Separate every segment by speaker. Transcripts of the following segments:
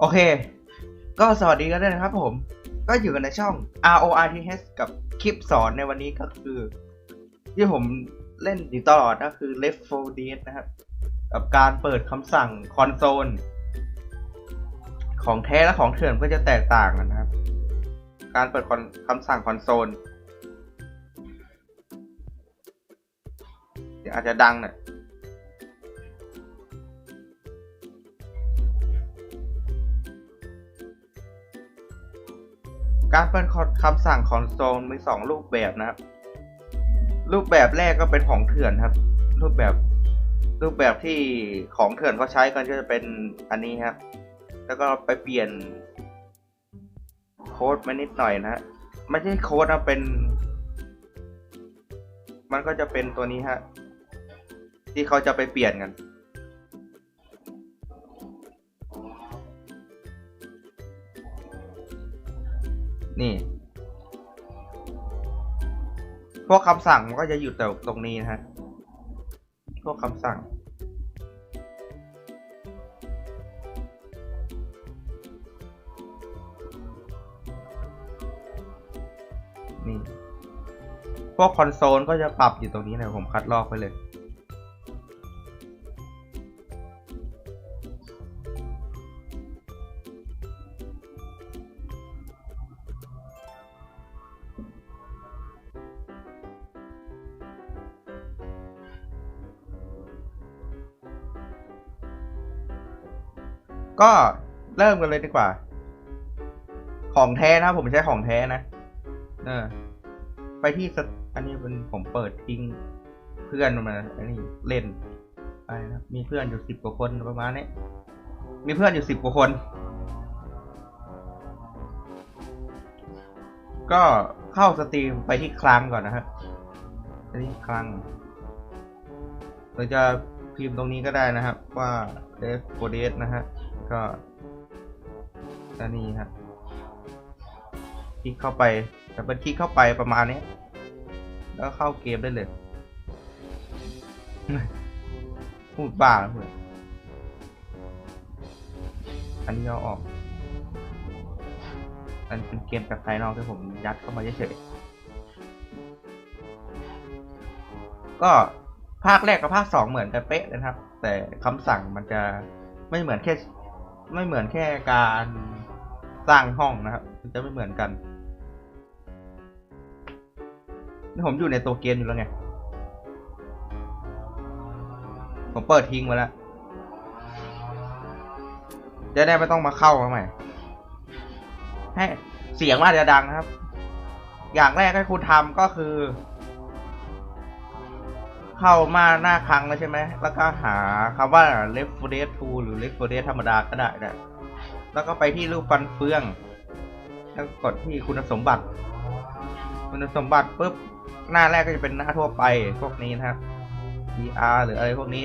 Speaker 1: โอเค ก็สวัสดีกันด้วยนะครับผม ก็อยู่กันในช่อง RORTH กับคลิปสอนในวันนี้ก็คือ ที่ผมเล่นอยู่ตลอดก็คือ Left 4 Dead นะครับ กับการเปิดคำสั่งคอนโซล ของแท้และของเถื่อนก็จะแตกต่างกันนะครับ การเปิดคำสั่งคอนโซลอาจจะดังหน่อย การเปิดคำสั่งคอนโซลมีสองรูปแบบนะครับ รูปแบบแรกก็เป็นของเถื่อนครับ รูปแบบ รูปแบบที่ของเถื่อนเขาใช้กันก็จะเป็นอันนี้ครับ แล้วก็ไปเปลี่ยน โค้ดมานิดหน่อยนะฮะไม่ใช่โค้ดนะเป็น มันก็จะเป็นตัวนี้ฮะที่เขาจะไปเปลี่ยนกัน นี่ พวกคำสั่งมันก็จะอยู่แต่ตรงนี้นะฮะ พวกคำสั่ง นี่ พวกคอนโซลก็จะปรับอยู่ตรงนี้นะผมคัดลอกไปเลย ก็เริ่มกันเลยดีกว่า ของแท้นะผมใช้ของแท้นะ เออ ไปที่สอันนี้เป็นผมเปิดทิ้งเพื่อนมาอันนี้เล่นไปนะมีเพื่อนอยู่สิบกว่าคนประมาณนี้มีเพื่อนอยู่สิบกว่าคน ก็เข้าสตรีมไปที่คลังก่อนนะครับไปที่คลังเราจะพิมพ์ตรงนี้ก็ได้นะครับ ว่า d e f o r d e s นะฮะ ก็อันนี้ฮะคลิกเข้าไปแต่เป็นคลิกเข้าไปประมาณนี้ แล้วเข้าเกมได้เลย พูดบ้าเพื่อนอันนี้เอาออก อันเป็นเกมจากภายนอกที่ผมยัดเข้ามาเฉยๆก็ภาคแรกกับภาคสองเหมือนกันเป๊ะเลยนะครับ แต่คำสั่งมันจะไม่เหมือนแค่ ไม่เหมือนแค่การสร้างห้องนะครับ มันจะไม่เหมือนกัน นี่ผมอยู่ในตัวเกมอยู่แล้วไง ผมเปิดทิ้งไว้แล้ว จะได้ไม่ต้องมาเข้ามาใหม่ ให้เสียงมันอาจจะดังนะครับ อย่างแรกให้คุณทำก็คือ เข้ามาหน้าครั้งแล้วใช่ไหม แล้วก็หาคำว่า left f o r d e 2หรือ left f o r d e ธรรมดาก็ได้นะแล้วก็ไปที่รูปฟันเฟือง แล้วกดที่คุณสมบัติ คุณสมบัติปุ๊บ หน้าแรกก็จะเป็นหน้าทั่วไปพวกนี้นะครับ PR หรืออะไรพวกนี้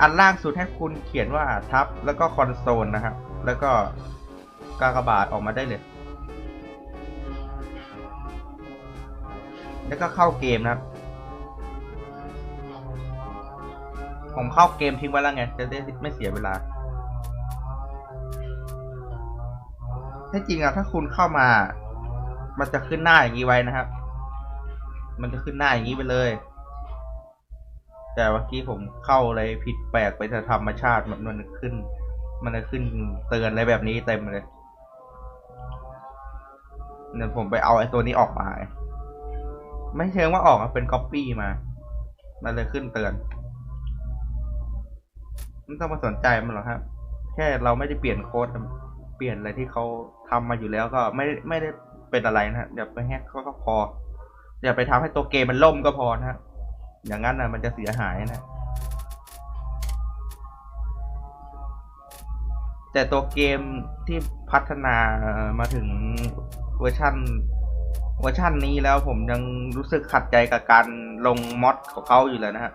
Speaker 1: อันล่างสุดให้คุณเขียนว่าทับ แล้วก็คอนโซลนะครับ แล้วก็กากบาทออกมาได้เลย แล้วก็เข้าเกมนะครับ ผมเข้าเกมทิ้งไว้แล้วไง จะได้ไม่เสียเวลาถ้าจริงอะถ้าคุณเข้ามา มันจะขึ้นหน้าอย่างนี้ไว้นะครับ มันจะขึ้นหน้าอย่างนี้ไปเลย แต่เมื่อกี้ผมเข้าอะไรผิดแปลกไปธรรมชาติมันมันขึ้น มันจะขึ้นเตือนอะไรแบบนี้เต็มเลยเนี่ยผมไปเอาไอ้ตัวนี้ออกมา ไม่เชิงว่าออกมาเป็นก๊อปปี้มา มันเลยขึ้นเตือนไม่ต้องมาสนใจมันหรอกครับ แค่เราไม่ได้เปลี่ยนโค้ดเปลี่ยนอะไรที่เขาทำมาอยู่แล้วก็ไม่ไม่ได้เป็นอะไรนะฮะอย่าไปแฮกเขาก็พออย่าไปทำให้ตัวเกมมันล่มก็พอนะฮะอย่างนั้นนะมันจะเสียหายนะแต่ตัวเกมที่พัฒนามาถึงเวอร์ชั่น เวอร์ชันนี้แล้วผมยังรู้สึกขัดใจกับการลงมอดของเขาอยู่เลยนะฮะ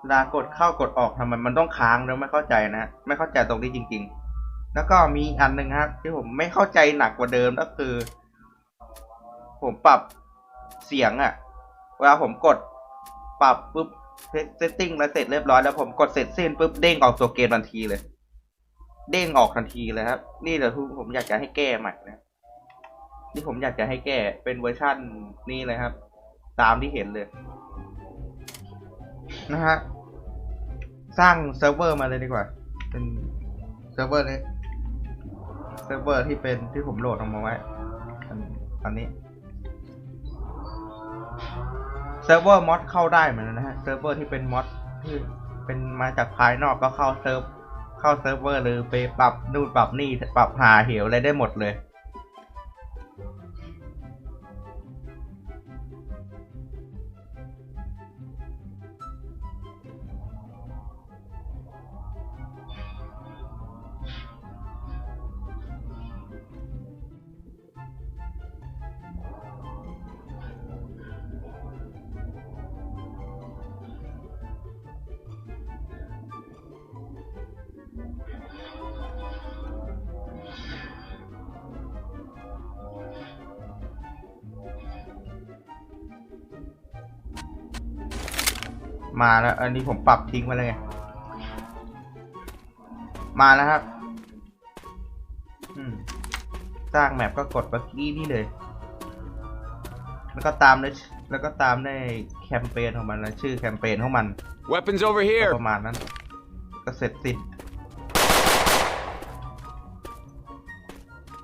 Speaker 1: เวลากดเข้ากดออกทำไมมันต้องค้างแล้วไม่เข้าใจนะฮะไม่เข้าใจตรงนี้จริง ๆ แล้วก็มีอันหนึ่งครับที่ผมไม่เข้าใจหนักกว่าเดิมก็คือ ผมปรับเสียงอะเวลาผมกดปรับปุ๊บเซตติ้งแล้วเสร็จเรียบร้อยแล้วผมกดเสร็จสิ้นปุ๊บเด้งออกตัวเกมทันทีเลย เด้งออกทันทีเลยครับ นี่แหละที่ผมอยากจะให้แก้ใหม่นะ ที่ผมอยากจะให้แก้เป็นเวอร์ชั่นนี้เลยครับ ตามที่เห็นเลย นะฮะ สร้างเซิร์ฟเวอร์มาเลยดีกว่า เป็นเซิร์ฟเวอร์นี้เซิร์ฟเวอร์ที่เป็นที่ผมโหลดออกมาไว้อันอันนี้เซิร์ฟเวอร์มอดเข้าได้เหมือนกันนะฮะเซิร์ฟเวอร์ที่เป็นมอดที่เป็นมาจากภายนอกก็เข้าเซิร์ฟเข้าเซิร์ฟเวอร์หรือไปปรับนู่นปรับนี่ปรับหาเหวอะไรได้หมดเลย มาแล้ว อันนี้ผมปรับทิ้งไว้แล้วไง มาแล้วครับอืมสร้างแมปก็กดเมื่อกี้นี่เลย แล้วก็ตามด้วยแล้วก็ตามด้วยแคมเปญของมันนะชื่อแคมเปญของมัน
Speaker 2: Weapons over
Speaker 1: ก็
Speaker 2: here.
Speaker 1: ประมาณนั้น ก็เสร็จสิ้น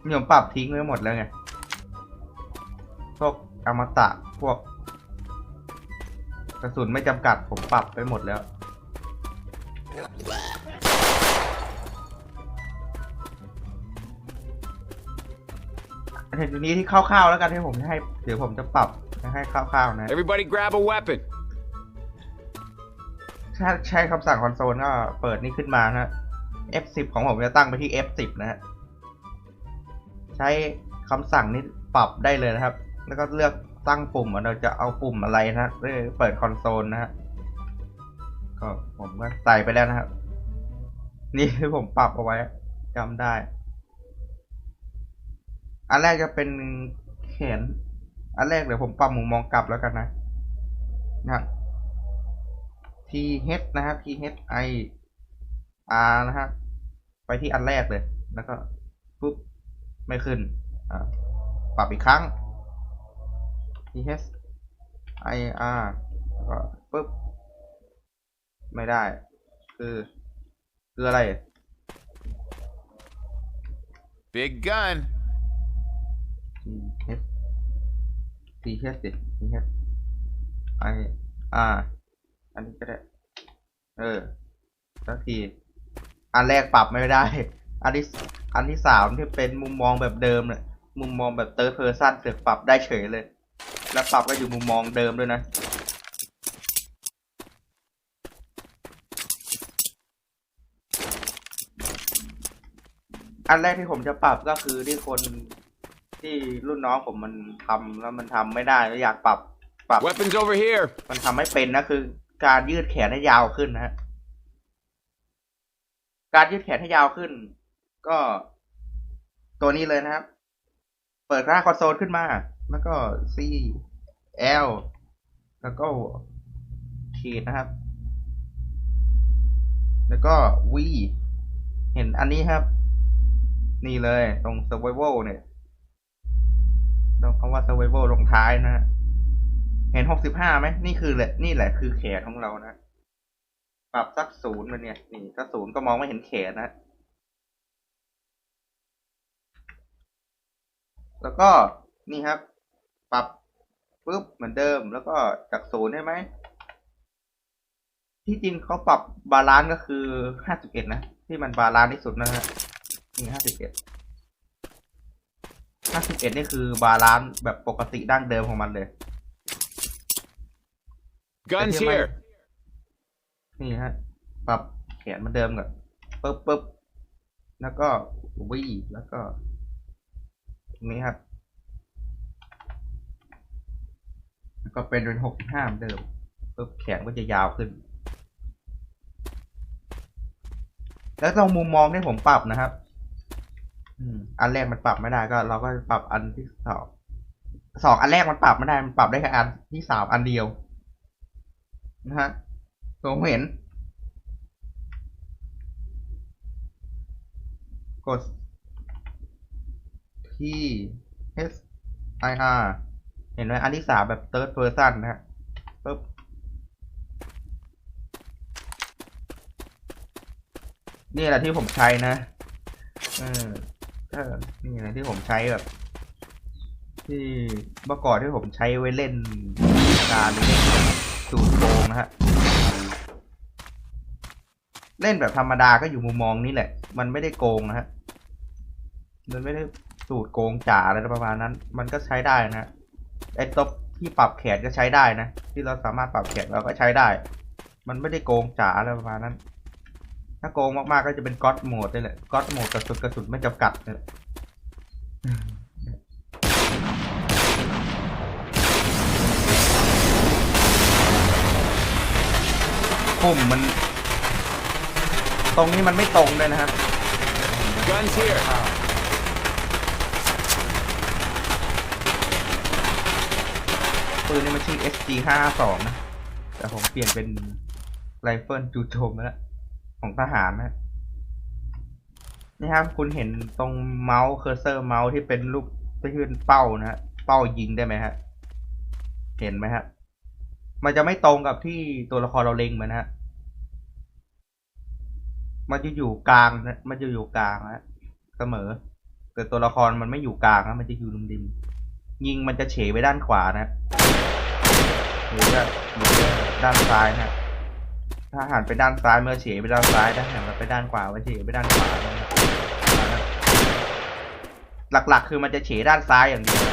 Speaker 1: นี่ผมปรับทิ้งไว้หมดแล้วไง พวกอมตะพวก กระสุนไม่จำกัดผมปรับไปหมดแล้วทีนี้ที่คร่าวๆแล้วกันที่ผมให้เดี๋ยวผมจะปรับให้คร่าวๆนะ
Speaker 2: Everybody grab a weapon.
Speaker 1: ถ้าใช้คำสั่งคอนโซลก็เปิดนี่ขึ้นมานะฮะ F10 ของผมจะตั้งไปที่ F10 นะฮะ ใช้คำสั่งนี้ปรับได้เลยนะครับ แล้วก็เลือก ตั้งปุ่มเราจะเอาปุ่มอะไรนะเพื่อเปิดคอนโซลนะฮะก็ผมก็ใส่ไปแล้วนะครับนี่ที่ผมปรับเอาไว้จำได้ อันแรกจะเป็นแขน อันแรกเดี๋ยวผมปรับมุมมองกลับแล้วกันนะนะครับ T H นะครับ T H I R นะครับไปที่อันแรกเลย แล้วก็ปุ๊บไม่ขึ้นอ่าปรับอีกครั้ง T H I R แล้วก็ปุ๊บ ไม่ได้ คือ คืออะไร
Speaker 2: Big gun.
Speaker 1: T H T H ดิ T H I R อันนี้ก็ได้ เออสักที อันแรกปรับไม่ได้ อันที่ อันที่สามที่เป็นมุมมองแบบเดิมเนี่ยมุมมองแบบเติร์ดเพอร์ซันเสือกปรับได้เฉยเลย แล้วปรับก็อยู่มุมมองเดิมด้วยนะ อันแรกที่ผมจะปรับก็คือที่คนที่รุ่นน้องผมมันทำแล้วมันทำไม่ได้แล้วอยากปรับปรับ
Speaker 2: Weapons over here.
Speaker 1: มันทำไม่เป็นนะคือ การยืดแขนให้ยาวขึ้นนะฮะการยืดแขนให้ยาวขึ้น ก็ตัวนี้เลยนะครับ เปิดหน้าคอนโซลขึ้นมา แล้วก็ C L แล้วก็ขีดนะครับ แล้วก็ V เห็นอันนี้ครับ นี่เลยตรง survival เนี่ยตรงคำว่า survival ลงท้ายนะฮะเห็นหกสิบห้าไหมนี่คือแหละนี่แหละคือแขนของเรานะ ปรับสักศูนย์มันเนี่ย นี่ถ้าศูนย์ก็มองไม่เห็นแขนนะ แล้วก็นี่ครับ ปรับปุ๊บเหมือนเดิม แล้วก็จากศูนย์ใช่ไหม ที่จริงเขาปรับบาลานซ์ก็คือห้าสิบเอ็ดนะ ที่มันบาลานซ์ที่สุดนะฮะนี่ห้าสิบเอ็ดห้าสิบเอ็ดนี่คือบาลานซ์แบบปกติดั้งเดิมของมันเลย
Speaker 2: Guns
Speaker 1: Thank you,
Speaker 2: here.
Speaker 1: นี่ฮะ ปรับแขนเหมันเดิมก่อนปึ๊บปึ๊บแล้วก็วีแล้วก็ตรงนี้ครับ แล้วก็เป็นเป็นหกห้ามเดิมปึ๊บแขนก็จะยาวขึ้น แล้วตรงมุมมองที่ผมปรับนะครับ อืม อันแรกมันปรับไม่ได้ก็ เราก็ปรับอันที่สองสองอันแรกมันปรับไม่ได้ มันปรับได้แค่อันที่สามอันเดียว นะฮะผมเห็น กดที่ H I R เห็นไหมอันที่สามแบบ third person นะฮะปึ๊บนี่แหละที่ผมใช้นะ เออเออนี่แหละที่ผมใช้แบบ ที่เมื่อก่อนที่ผมใช้ไว้เล่นการเล่นสูตรโกงนะฮะ เล่นแบบธรรมดาก็อยู่มุมมองนี้แหละ มันไม่ได้โกงนะฮะ มันไม่ได้สูตรโกงจ๋าอะไรประมาณนั้น มันก็ใช้ได้นะฮะ ไอ้ตบที่ปรับแขนก็ใช้ได้นะ ที่เราสามารถปรับแขนเราก็ใช้ได้ มันไม่ได้โกงจ๋าอะไรประมาณนั้น ถ้าโกงมากๆก็จะเป็นก๊อตโหมดนี่แหละก๊อตโหมดกระสุนกระสุนไม่จำกัดนี่แหละปุ่มมัน ตรงนี้มันไม่ตรงเลยนะครับ
Speaker 2: Guns here.
Speaker 1: ปืนนี่มันชื่อ SG 5 2นะ แต่ผมเปลี่ยนเป็นไรเฟิลจูโจมแล้วของทหารนะนี่ครับคุณเห็นตรงเมาส์เคอร์เซอร์เมาส์ที่เป็นรูปที่เป็นเป้านะฮะเป้ายิงได้ไหมฮะ เห็นไหมฮะ มันจะไม่ตรงกับที่ตัวละครเราเล็งมันนะฮะ มันจะอยู่กลางนะมันจะอยู่กลางนะเสมอ แต่ตัวละครมันไม่อยู่กลางนะมันจะอยู่ริมๆ ยิงมันจะเฉไปด้านขวานะหรือจะหรือจะด้านซ้ายนะถ้าหันไปด้านซ้ายเมื่อเฉไปด้านซ้ายถ้าหันไปด้านขวาเมื่อเฉไปด้านขวานะหลักๆ คือมันจะเฉด้านซ้ายอย่างเดียว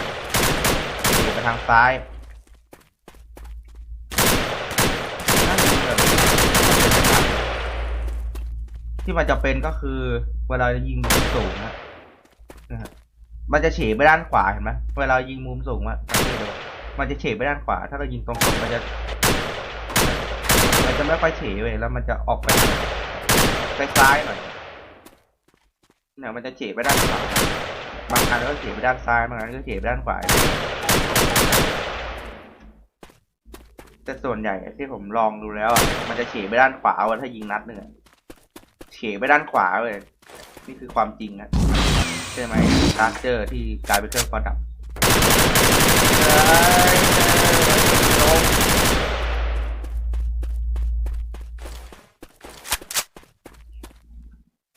Speaker 1: เฉไปทางซ้ายที่มันจะเป็นก็คือเวลายิงมุมสูงนะนะฮะ มันจะเฉไปด้านขวาเห็นไหมเวลายิงมุมสูงอะมันจะเฉไปด้านขวา ถ้าเรายิงตรงๆมันจะ มันจะไม่ค่อยเฉยเว้ยแล้วมันจะออกไปซ้ายหน่อยเนี่ยมันจะเฉยไปด้านขวาบางอันก็เฉยไปด้านซ้ายบางอันก็เฉยไปด้านขวาแต่ส่วนใหญ่ที่ผมลองดูแล้วอะมันจะเฉยไปด้านขวาว่าถ้ายิงนัดหนึ่งเฉยไปด้านขวาเลยนี่คือความจริงนะ ใช่ไหมชาร์เจอร์ที่กลายเป็นเครื่องประดับ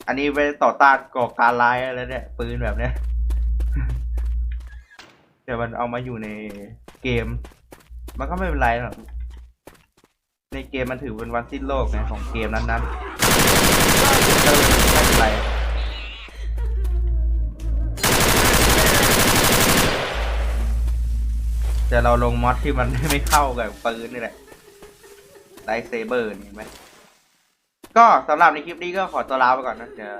Speaker 1: อันนี้ไปต่อต้านก่อการร้ายอะไรเนี่ยปืนแบบเนี้ยแต่มันเอามาอยู่ในเกม มันก็ไม่เป็นไรหรอกในเกมมันถือเป็นวันสิ้นโลกไงของเกมนั้นๆก็เลยไม่เป็นไร แต่เราลงมอดที่มันไม่เข้ากับปืนนี่แหละไลท์เซเบอร์นี่เห็นไหมก็สำหรับในคลิปนี้ก็ขอตัวลาไปก่อนนะเดี๋ยว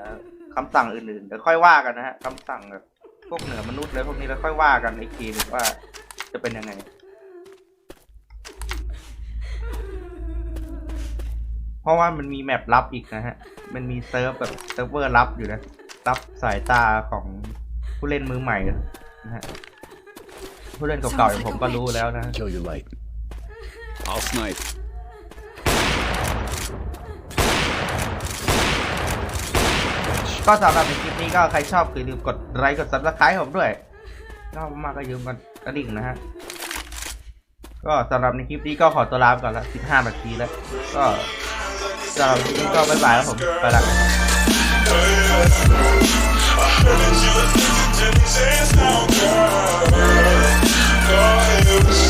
Speaker 1: คำสั่งอื่นๆเดี๋ยวค่อยว่ากันนะฮะคำสั่งแบบพวกเหนือมนุษย์เลยพวกนี้แล้วค่อยว่ากันในเกมว่าจะเป็นยังไงเพราะว่ามันมีแมปลับอีกนะฮะ มันมีเซิร์ฟแบบเซิร์ฟเวอร์ลับอยู่นะ รับสายตาของผู้เล่นมือใหม่นะฮะ ผู้เล่นเก่าๆอย่างผมก็รู้แล้วนะ
Speaker 2: Kill your light. I'll snipe.
Speaker 1: ก็สำหรับในคลิปนี้ก็ใครชอบก็อย่าลืมกดไลค์กดซับสไครต์ผมด้วยชอบมากก็อย่าลืมกดกระดิ่งนะฮะ ก็สำหรับในคลิปนี้ก็ขอตัวลาไปก่อนละ15 นาทีแล้ว ก็สำหรับคลิปนี้ก็บ๊ายบายแล้วผมไปละ
Speaker 3: Energy, let's news.